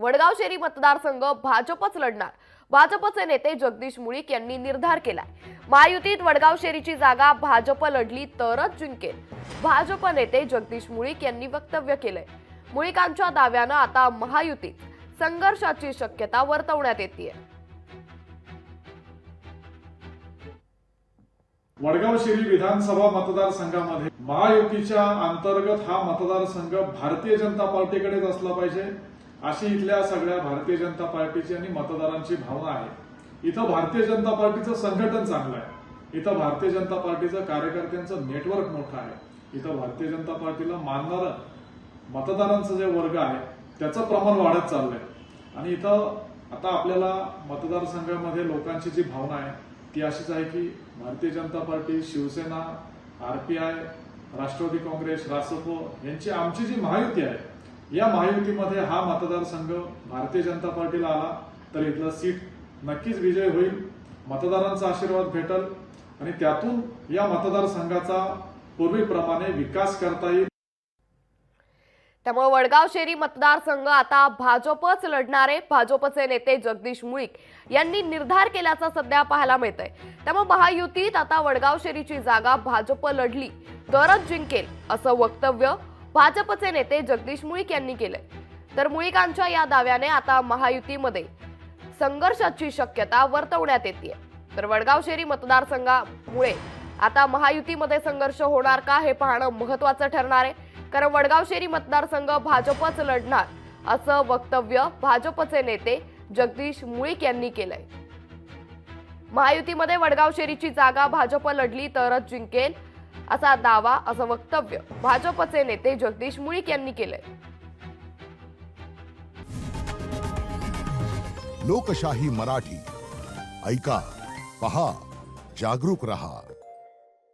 वडगाव शेरी मतदारसंघ भाजपच लढणार. भाजपचे नेते जगदीश मुळीक यांनी निर्धार केलाय. महायुतीत वडगाव शेरीची जागा भाजप लढली तरच जिंकेल. भाजप नेते जगदीश मुळीक यांनी वक्तव्य केलंय. मुळीकांच्या दाव्यानं आता महायुतीत संघर्षाची शक्यता वर्तवण्यात येते वडगाव शेरी विधानसभा मतदारसंघामध्ये महायुतीच्या अंतर्गत हा मतदारसंघ भारतीय जनता पार्टीकडेच असला पाहिजे. अशी इथल्या सगळ्या भारतीय जनता पार्टीची आणि मतदारांची भावना आहे. इथं भारतीय जनता पार्टीचं संघटन चांगलं आहे. इथं भारतीय जनता पार्टीचं कार्यकर्त्यांचं नेटवर्क मोठं आहे. इथं भारतीय जनता पार्टीला मानणारं मतदारांचं जे वर्ग आहे त्याचं प्रमाण वाढत चाललंय. आणि इथं आता आपल्याला मतदारसंघामध्ये लोकांची जी भावना आहे ती अशीच आहे की Bharatiya Janata Party Shivsena RPI Rashtravadi Congress Rasap यांची आमची जी महायुती आहे या महायुतीमध्ये हा मतदारसंघ भारतीय जनता पार्टीला आला तर इथलं सीट नक्कीच विजय होईल. मतदारांचा आशीर्वाद भेटल आणि त्यातून या मतदारसंघाचा पूर्वीप्रमाणे विकास करता येईल. त्यामुळे वडगाव शेरी मतदारसंघ आता भाजपच लढणारे भाजपचे नेते जगदीश मुळीक यांनी निर्धार केल्याचा सध्या पाहायला मिळत आहे त्यामुळे महायुतीत आता वडगाव शेरीची जागा भाजप लढली तरच जिंकेल असं वक्तव्य भाजपचे नेते जगदीश मुळीक यांनी केलंय. तर मुळीकांच्या या दाव्याने आता महायुतीमध्ये संघर्षाची शक्यता वर्तवण्यात येते तर वडगाव शेरी मतदारसंघामुळे आता महायुतीमध्ये संघर्ष होणार का हे पाहणं महत्वाचं ठरणार आहे. कारण वडगाव शेरी मतदारसंघ भाजपच लढणार असं वक्तव्य भाजपचे नेते जगदीश मुळीक यांनी केलंय. महायुतीमध्ये वडगाव शेरीची जागा भाजप लढली तरच जिंकेल. असा दावा असं वक्तव्य भाजपचे नेते जगदीश मुळीक यांनी केलंय. लोकशाही मराठी. ऐका पहा जागरूक रहा.